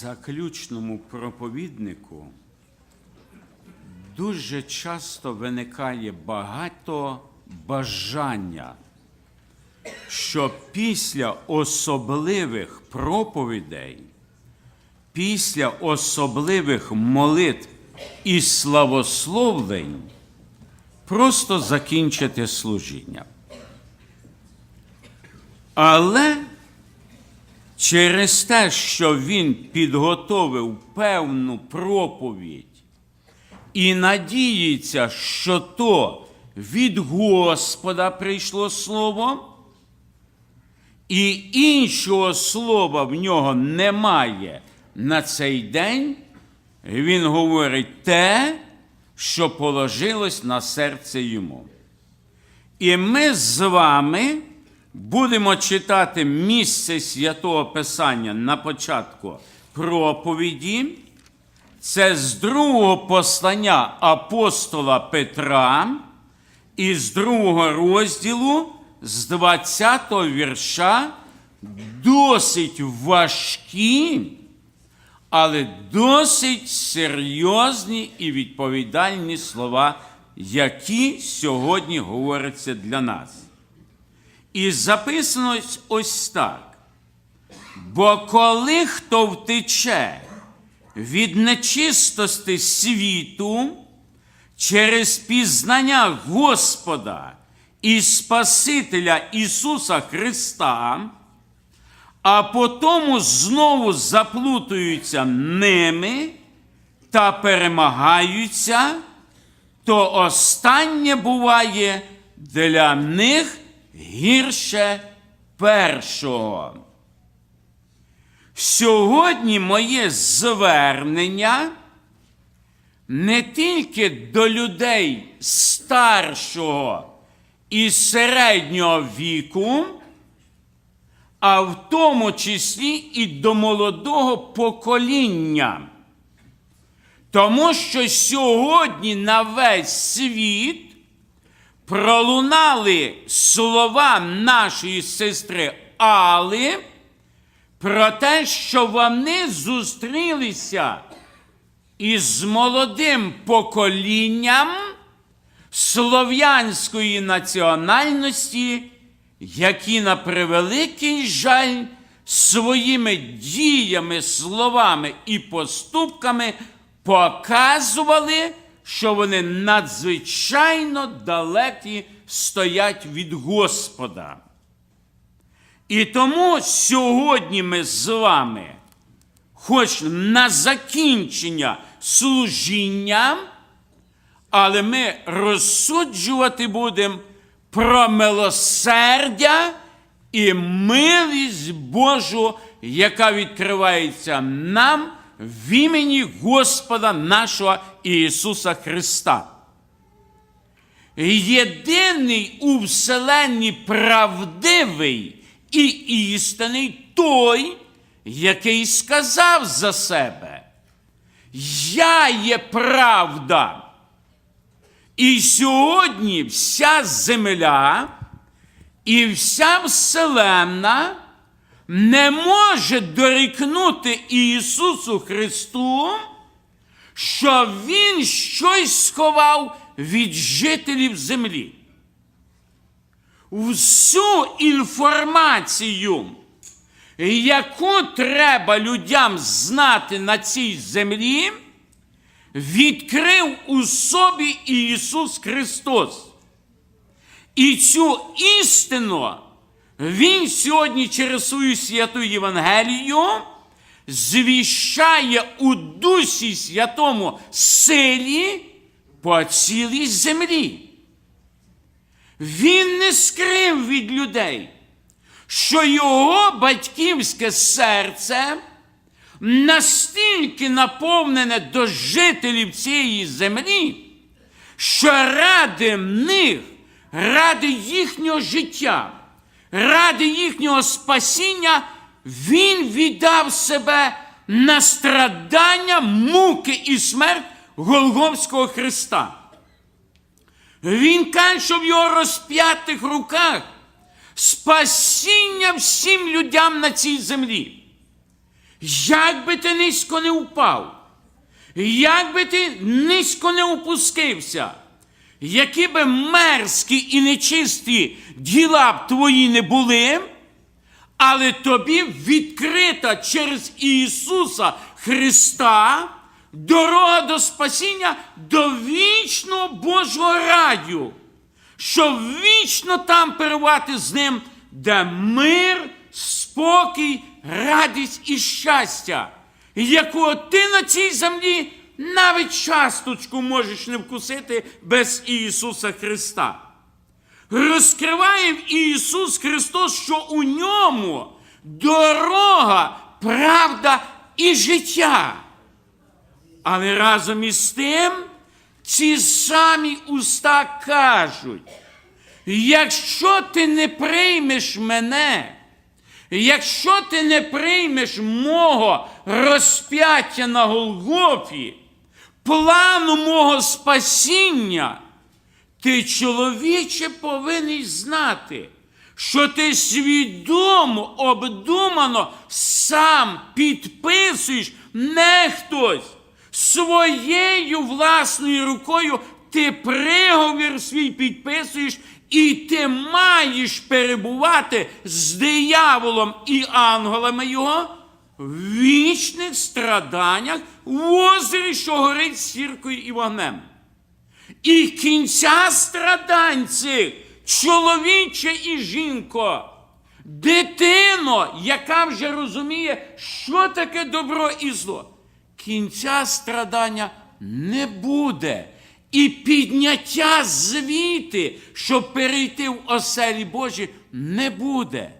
заключному проповіднику дуже часто виникає багато бажання, що після особливих проповідей, після особливих молитв і славословлень просто закінчити служіння. Але через те, що він підготовив певну проповідь і надіється, що то від Господа прийшло слово, і іншого слова в нього немає на цей день, він говорить те, що положилось на серце йому. І ми з вами будемо читати місце святого Писання на початку проповіді. Це з другого послання апостола Петра із другого розділу з 20 вірша досить важкі, але досить серйозні і відповідальні слова, які сьогодні говоряться для нас. І записано ось так. Бо коли хто втече від нечистости світу через пізнання Господа і Спасителя Ісуса Христа, а потому знову заплутуються ними та перемагаються, то останнє буває для них гірше першого. Сьогодні моє звернення не тільки до людей старшого і середнього віку, а в тому числі і до молодого покоління. Тому що сьогодні на весь світ пролунали слова нашої сестри Али про те, що вони зустрілися із молодим поколінням слов'янської національності, які на превеликий жаль своїми діями, словами і поступками показували, що вони надзвичайно далекі стоять від Господа. І тому сьогодні ми з вами, хоч на закінчення служіння, але ми розсуджувати будемо про милосердя і милість Божу, яка відкривається нам в імені Господа нашого Ісуса Христа. Єдиний у вселенні правдивий і істинний той, який сказав за себе, Я є правда. І сьогодні вся земля і вся вселенна не може дорікнути Ісусу Христу, що Він щось сховав від жителів землі. Всю інформацію, яку треба людям знати на цій землі, відкрив у собі Ісус Христос. І цю істину Він сьогодні через свою святу Євангелію звіщає у Дусі Святому силі по цілій землі. Він не скрив від людей, що його батьківське серце настільки наповнене до жителів цієї землі, що ради них, ради їхнього життя, ради їхнього спасіння, він віддав себе на страдання, муки і смерть Голгофського Христа. Він каже, в його розп'ятих руках спасіння всім людям на цій землі. Як би ти низько не впав, як би ти низько не опустився, які би мерзкі і нечисті діла б твої не були, але тобі відкрита через Ісуса Христа дорога до спасіння до вічного Божого раю, щоб вічно там перебувати з ним, де мир, спокій, радість і щастя, якого ти на цій землі навіть часточку можеш не вкусити без Ісуса Христа. Розкриває Ісус Христос, що у ньому дорога, правда і життя. Але разом із тим ці самі уста кажуть: якщо ти не приймеш мене, якщо ти не приймеш мого розп'яття на Голгофі, плану мого спасіння, ти, чоловіче, повинен знати, що ти свідомо, обдумано сам підписуєш не хтось. Своєю власною рукою ти приговір свій підписуєш, і ти маєш перебувати з дияволом і ангелами його в вічних страданнях в озері, що горить сіркою і вогнем. І кінця страдань чоловіче і жінко, дитино, яка вже розуміє, що таке добро і зло, кінця страдання не буде. І підняття звіти, щоб перейти в оселі Божі, не буде.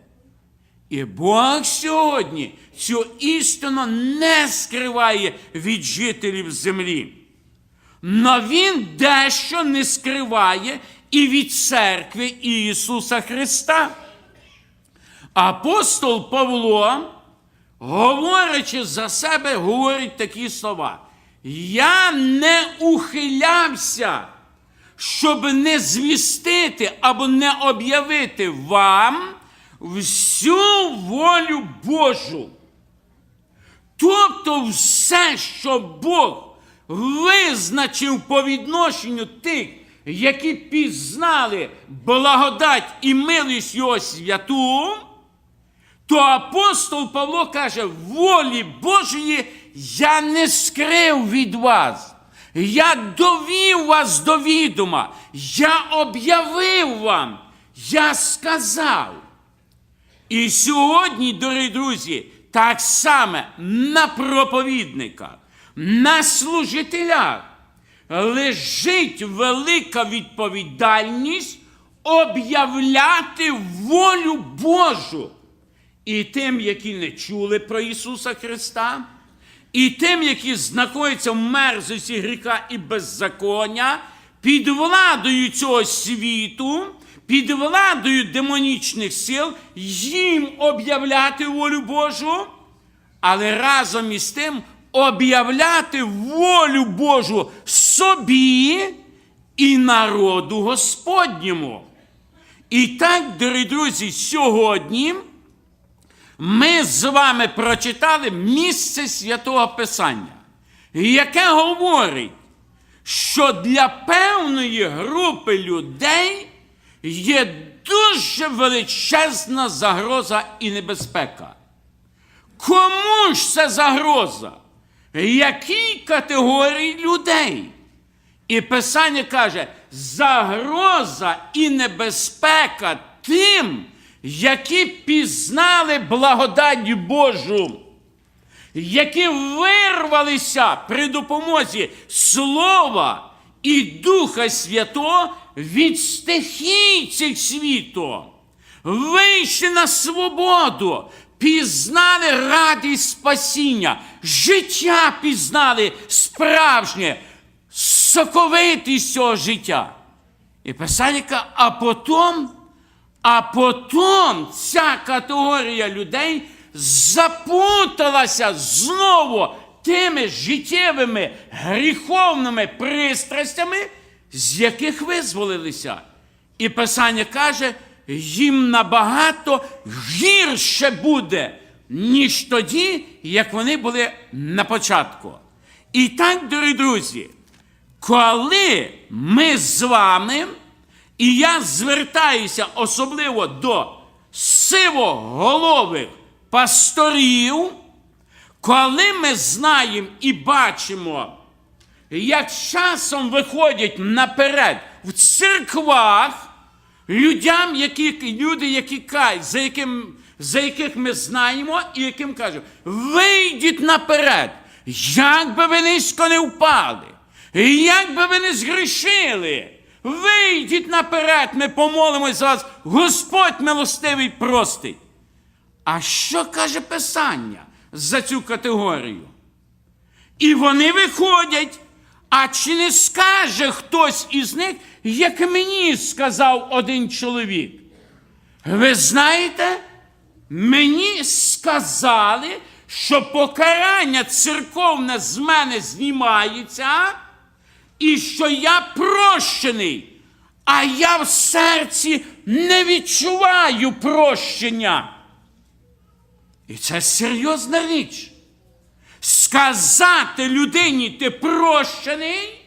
І Бог сьогодні цю істину не скриває від жителів землі. Но Він дещо не скриває і від церкви Ісуса Христа. Апостол Павло, говорячи за себе, говорить такі слова. Я не ухилявся, щоб не звістити або не об'явити вам всю волю Божу. Тобто все, що Бог визначив по відношенню тих, які пізнали благодать і милість Його святу, то апостол Павло каже, волі Божої я не скрив від вас. Я довів вас до відома, я об'явив вам, я сказав. І сьогодні, дорогі друзі, так само на проповідниках, на служителях лежить велика відповідальність об'являти волю Божу. І тим, які не чули про Ісуса Христа, і тим, які знаходяться в мерзості гріха і беззаконня, під владою цього світу, під владою демонічних сил, їм об'являти волю Божу, але разом із тим об'являти волю Божу собі і народу Господньому. І так, дорогі друзі, сьогодні ми з вами прочитали місце святого Писання, яке говорить, що для певної групи людей є дуже величезна загроза і небезпека. Кому ж це загроза? Якій категорії людей? І Писання каже, загроза і небезпека тим, які пізнали благодать Божу, які вирвалися при допомозі Слова і Духа Святого від стихій цих світу, вийшли на свободу, пізнали радість спасіння, життя пізнали справжнє, соковитість цього життя. І Писання а потім. А потім ця категорія людей запуталася знову тими життєвими гріховними пристрастями, з яких визволилися. І Писання каже, їм набагато гірше буде ніж тоді, як вони були на початку. І так, дорогі друзі, коли ми з вами, і я звертаюся особливо до сивоголових пасторів, коли ми знаємо і бачимо, як часом виходять наперед в церквах людям, які, люди, які за, яким, за яких ми знаємо, і яким кажуть, вийдіть наперед, як би ви низько не впали, як би ви не згрішили. Вийдіть наперед, ми помолимось за вас, Господь милостивий простить. А що каже Писання за цю категорію? І вони виходять. А чи не скаже хтось із них, як мені сказав один чоловік? Ви знаєте, мені сказали, що покарання церковне з мене знімається, і що я прощений, а я в серці не відчуваю прощення. І це серйозна річ. Сказати людині, ти прощений,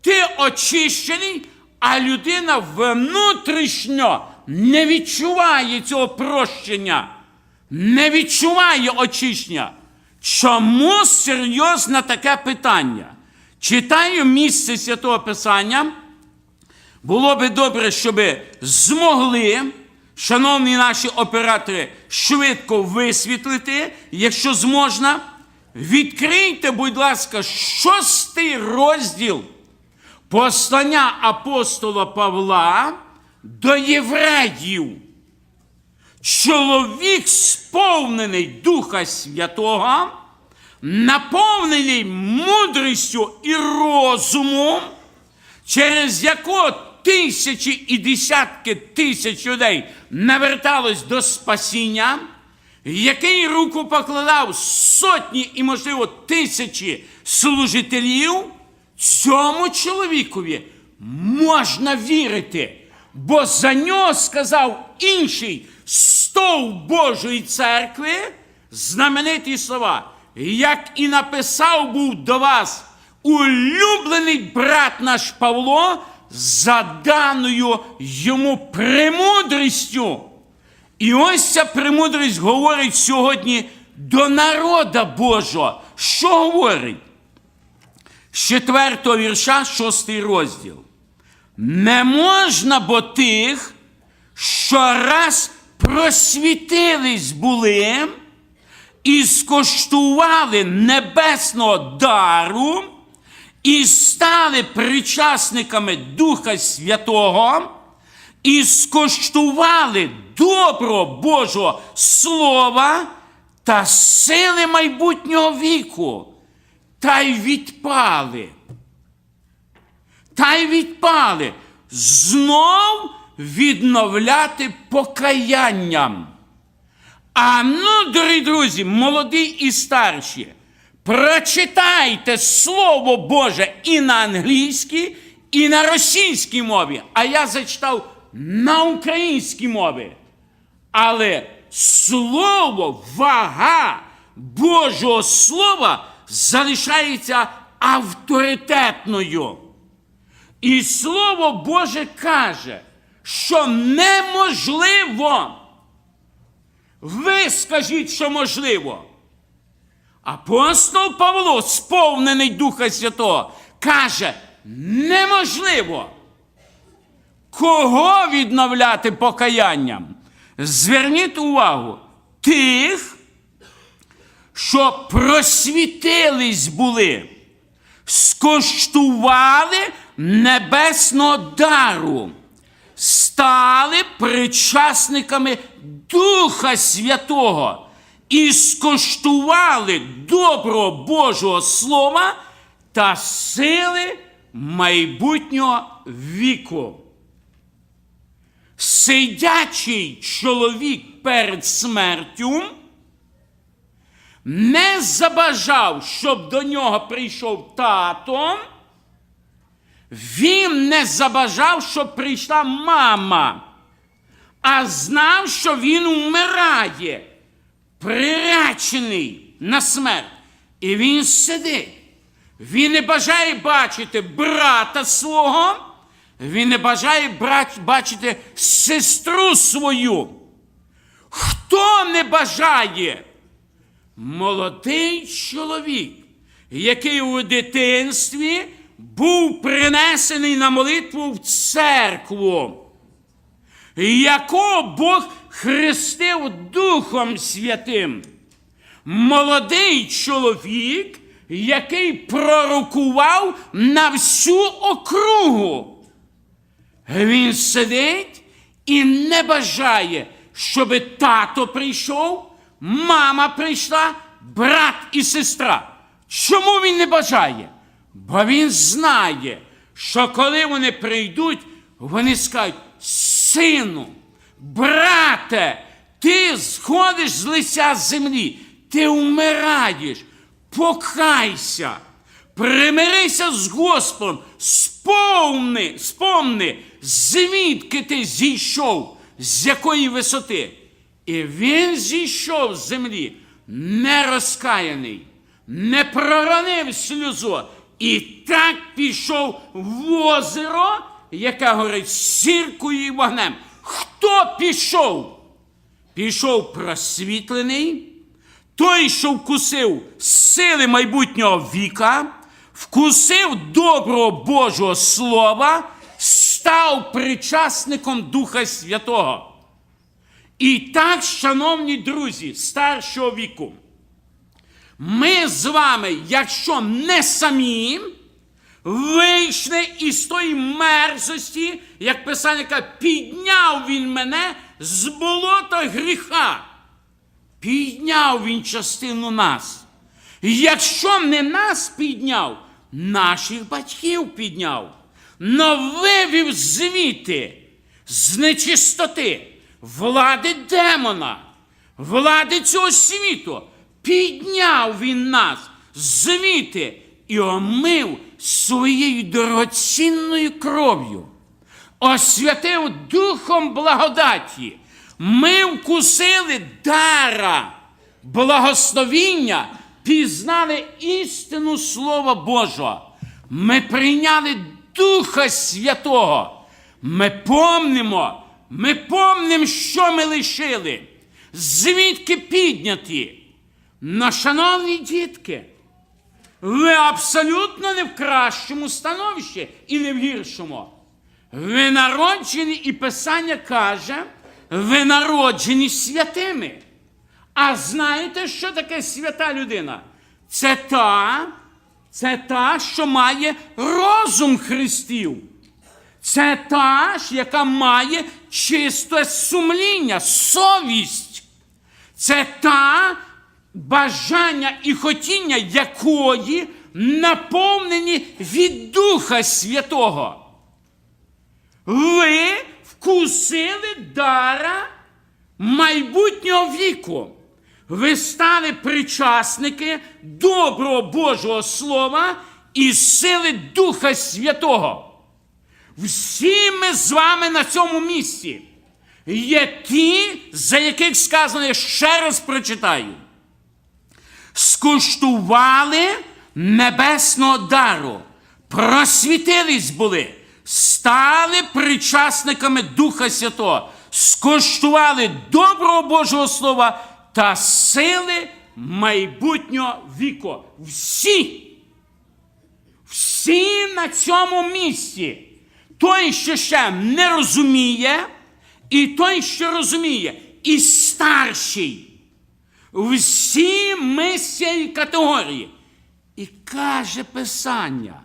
ти очищений, а людина внутрішньо не відчуває цього прощення, не відчуває очищення. Чому серйозне таке питання? Читаю місце Святого Писання. Було би добре, щоб змогли, шановні наші оператори, швидко висвітлити, якщо зможна. Відкрийте, будь ласка, шостий розділ послання апостола Павла до євреїв. Чоловік, сповнений Духа Святого, наповнений мудрістю і розумом, через якого тисячі і десятки тисяч людей наверталось до спасіння, який руку покладав сотні і, можливо, тисячі служителів, цьому чоловікові можна вірити, бо за нього сказав інший стовп Божої церкви знамениті слова, як і написав був до вас улюблений брат наш Павло за даною йому премудрістю. І ось ця премудрість говорить сьогодні до народа Божого. Що говорить? З четвертого вірша, шостий розділ. Не можна бо тих, що раз просвітились були і скоштували небесного дару, і стали причасниками Духа Святого, і скоштували добро Божого Слова та сили майбутнього віку, та й відпали. Та й відпали. Знов відновляти покаянням. А ну, дорогі друзі, молоді і старші, прочитайте Слово Боже і на англійській, і на російській мові. А я зачитав на українській мові. Але слово, вага Божого Слова залишається авторитетною. І Слово Боже каже, що неможливо. Ви скажіть, що можливо. Апостол Павло, сповнений Духа Святого, каже, неможливо. Кого відновляти покаянням? Зверніть увагу тих, що просвітились були, скоштували небесного дару, стали причасниками Духа Святого і скоштували доброго Божого Слова та сили майбутнього віку. Сидячий чоловік перед смертю не забажав, щоб до нього прийшов тато. Він не забажав, щоб прийшла мама, а знав, що він вмирає. приречений на смерть. І він сидить. Він не бажає бачити брата свого, він не бажає брать- бачити сестру свою. Хто не бажає? Молодий чоловік, який у дитинстві був принесений на молитву в церкву якого Бог хрестив Духом Святим. Молодий чоловік, який пророкував на всю округу. Він сидить і не бажає, щоб тато прийшов, мама прийшла, брат і сестра. Чому він не бажає? Бо він знає, що коли вони прийдуть, вони скажуть: сину, брате, ти сходиш з лиця землі, ти вмираєш, покайся, примирися з Господом, сповни, спомни, звідки ти зійшов, з якої висоти. І він зійшов з землі, не розкаяний, не проронив сльозу, і так пішов в озеро, яке горить сіркою і вогнем. Хто пішов? Пішов просвітлений, той, що вкусив сили майбутнього віка, вкусив доброго Божого Слова, став причасником Духа Святого. І так, шановні друзі, старшого віку, ми з вами, якщо не самі, вийшли із тої мерзості, як писання каже, підняв він мене з болота гріха. Підняв він частину нас. Якщо не нас підняв, наших батьків підняв, но вивів звідти з нечистоти, влади демона, влади цього світу. Підняв він нас звідти і омив своєю дорогоцінною кров'ю, освятив духом благодаті. Ми вкусили дара благословіння, пізнали істину Слова Божого. Ми прийняли Духа Святого. Ми помнимо, ми помнимо, що ми лишили, звідки підняті. Но, шановні дітки, ви абсолютно не в кращому становищі і не в гіршому. Ви народжені, і Писання каже, ви народжені святими. А знаєте, що таке свята людина? Це та, це та, що має розум Христів. Це та, яка має чисте сумління, совість. Це та бажання і хотіння якої наповнені від Духа Святого. Ви вкусили дара майбутнього віку. Ви стали причасники доброго Божого Слова і сили Духа Святого. Всі ми з вами на цьому місці є ті, за яких сказано, я ще раз прочитаю. Скуштували небесного дару, просвітились були, стали причасниками Духа Святого, скуштували доброго Божого Слова та сили майбутнього віку. Всі всі на цьому місці. Той, що ще не розуміє, і той, що розуміє, і старший. Всі ми з цієї категорії. І каже Писання.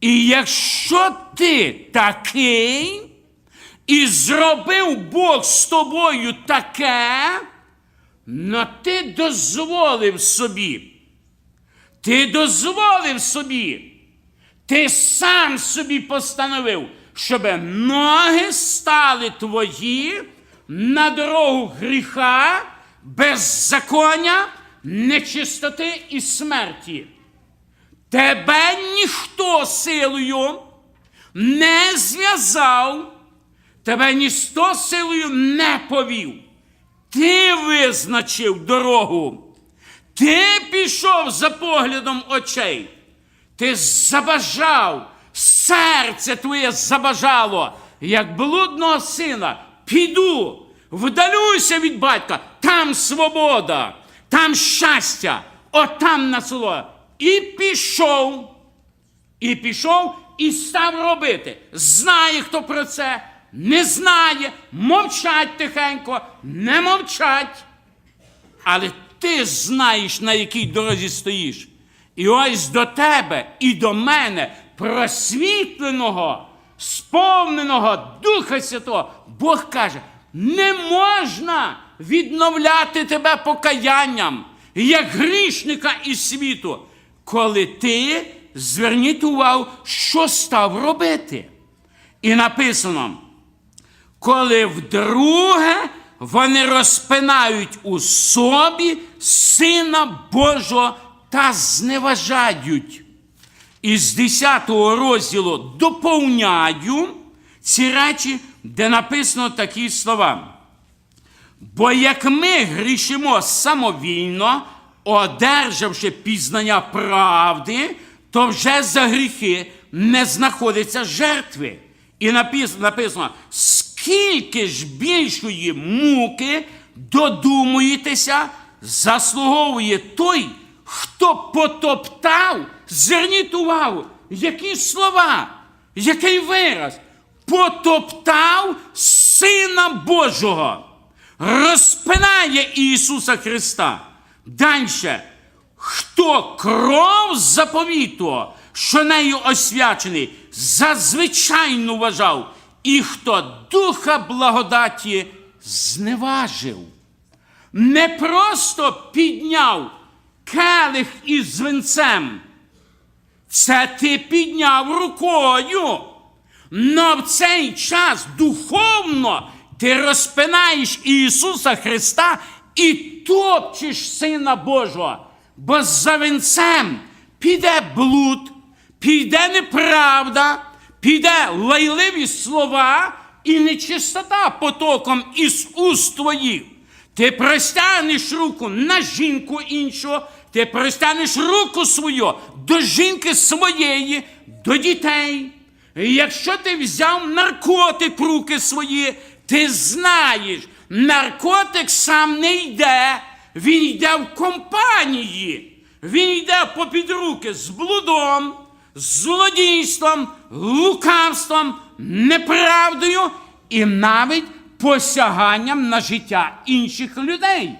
І якщо ти такий, і зробив Бог з тобою таке, но ти дозволив собі. Ти дозволив собі. Ти сам собі постановив, щоб ноги стали твої на дорогу гріха, беззаконня, нечистоти і смерті. Тебе ніхто силою не зв'язав, тебе ніхто силою не повів. Ти визначив дорогу. Ти пішов за поглядом очей. Ти забажав, серце твоє забажало, як блудного сина. Піду, вдалюся від батька, там свобода, там щастя, отам насолода. І пішов. І пішов і став робити. Знає, хто про це, не знає, мовчать тихенько, не мовчать. Але ти знаєш, на якій дорозі стоїш. І ось до тебе і до мене, просвітленого, сповненого Духа Святого, Бог каже: не можна відновляти тебе покаянням, як грішника із світу, коли ти зверніть увагу, що став робити. І написано, коли вдруге вони розпинають у собі Сина Божого та зневажають. Із 10 розділу доповняю ці речі, де написано такі слова. Бо як ми грішимо самовільно, одержавши пізнання правди, то вже за гріхи не знаходиться жертви. І написано скільки ж більшої муки додумуєтеся, заслуговує той, хто потоптав, зверніть увагу, які слова, який вираз, потоптав Сина Божого розпинає Ісуса Христа. Дальше. Хто кров заповіту, що нею освячений, зазвичайно вважав, і хто духа благодаті зневажив, не просто підняв келих із винцем, це ти підняв рукою. Но в цей час духовно ти розпинаєш Ісуса Христа і топчеш Сина Божого. Бо за вінцем піде блуд, піде неправда, піде лайливі слова і нечистота потоком із уст твоїх. Ти простягнеш руку на жінку іншу, ти простягнеш руку свою до жінки своєї, до дітей. Якщо ти взяв наркотик руки свої, ти знаєш, наркотик сам не йде, він йде в компанії, він йде попід руки з блудом, злодійством, лукавством, неправдою і навіть посяганням на життя інших людей.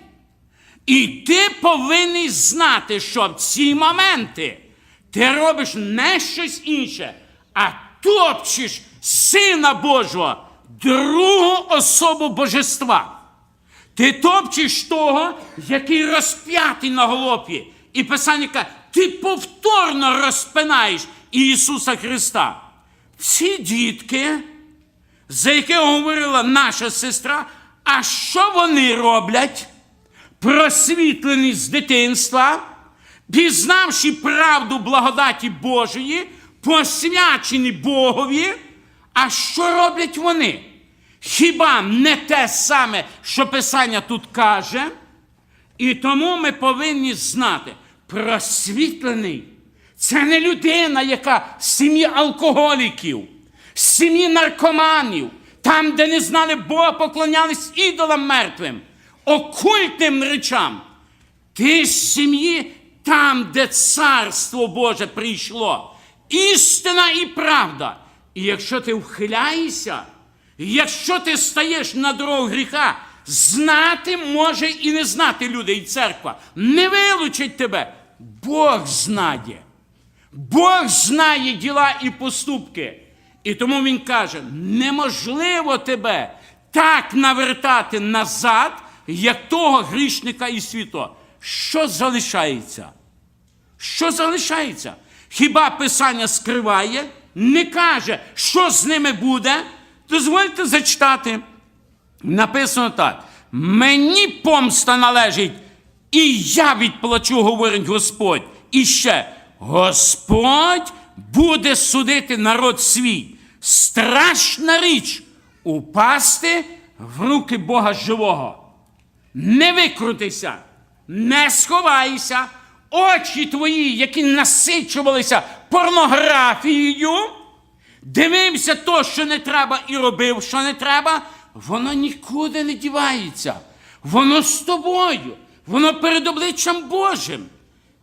І ти повинен знати, що в ці моменти ти робиш не щось інше, а топчеш Сина Божого, другу особу Божества. Ти топчеш того, який розп'ятий на голопі. І Писання каже, ти повторно розпинаєш Ісуса Христа. Ці дітки, за яких говорила наша сестра, а що вони роблять? Просвітлені з дитинства, пізнавши правду благодаті Божої, посвячені Богові. А що роблять вони? Хіба не те саме, що Писання тут каже? І тому ми повинні знати, просвітлений це не людина, яка з сім'ї алкоголіків, з сім'ї наркоманів, там, де не знали Бога, поклонялись ідолам мертвим, окультним речам. Ти з сім'ї там, де царство Боже прийшло, істина і правда. І якщо ти вхиляєшся, якщо ти стаєш на дорогу гріха, знати може і не знати люди і церква. Не вилучить тебе. Бог знає. Бог знає діла і поступки. І тому Він каже: неможливо тебе так навертати назад, як того грішника і світо. Що залишається? Що залишається? Хіба Писання скриває, не каже, що з ними буде? Дозвольте зачитати. Написано так: мені помста належить, і я відплачу, говорить Господь. І ще Господь буде судити народ свій. Страшна річ упасти в руки Бога живого. не викрутися, не сховайся, очі твої, які насичувалися порнографією, дивився то, що не треба, і робив, що не треба, воно нікуди не дівається. Воно з тобою, воно перед обличчям Божим.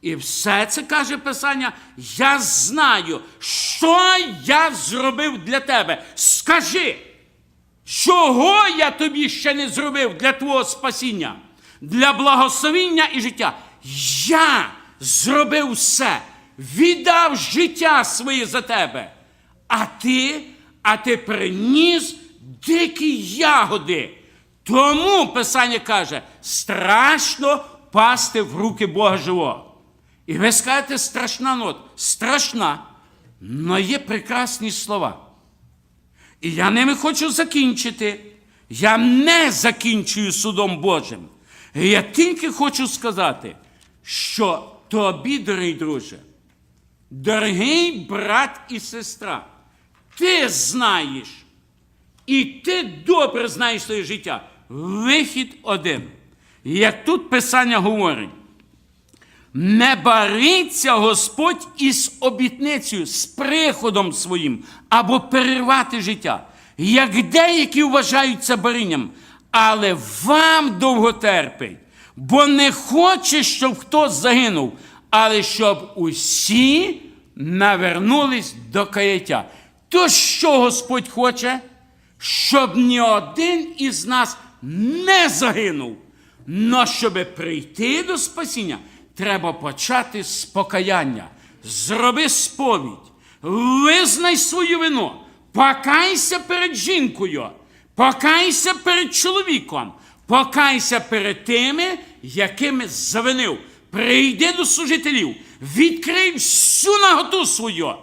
І все це каже Писання, я знаю, що я зробив для тебе. Скажи, чого я тобі ще не зробив для твого спасіння, для благословіння і життя. Я зробив все, віддав життя своє за тебе. А ти, а ти приніс дикі ягоди. Тому Писання каже, страшно пасти в руки Бога живого. І ви скажете, страшна нот. Страшна, але є прекрасні слова. І я ними хочу закінчити. Я не закінчую судом Божим. Я тільки хочу сказати, що тобі, дорогий друже, дорогий брат і сестра, ти знаєш, і ти добре знаєш своє життя. Вихід один. Як тут Писання говорить, не бариться Господь із обітницею, з приходом своїм, або перервати життя, як деякі вважають це баринням, але вам довго терпить, бо не хоче, щоб хтось загинув, але щоб усі навернулись до каяття. То що Господь хоче? Щоб ні один із нас не загинув. Но щоб прийти до спасіння, треба почати з покаяння. Зроби сповідь, визнай свою вину, покайся перед жінкою, покайся перед чоловіком, покайся перед тими, якими завинив. Прийди до служителів, відкрий всю наготу свою,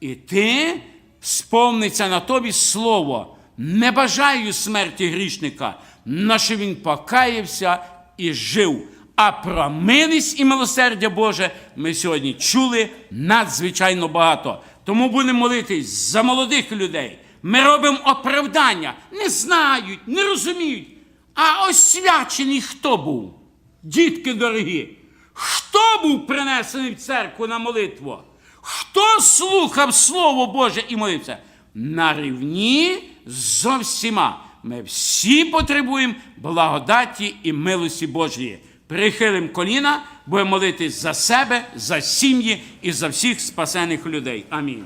і ти сповниться на тобі слово. Не бажаю смерті грішника, на він покаявся і жив. А про милість і милосердя Боже ми сьогодні чули надзвичайно багато. Тому будемо молитись за молодих людей. Ми робимо оправдання, не знають, не розуміють. А освячений хто був? Дітки дорогі, хто був принесений в церкву на молитву? Хто слухав Слово Боже і молився? На рівні зо всіма. Ми всі потребуємо благодаті і милості Божої. Прихилим коліна, будемо молитись за себе, за сім'ї і за всіх спасених людей. Амінь.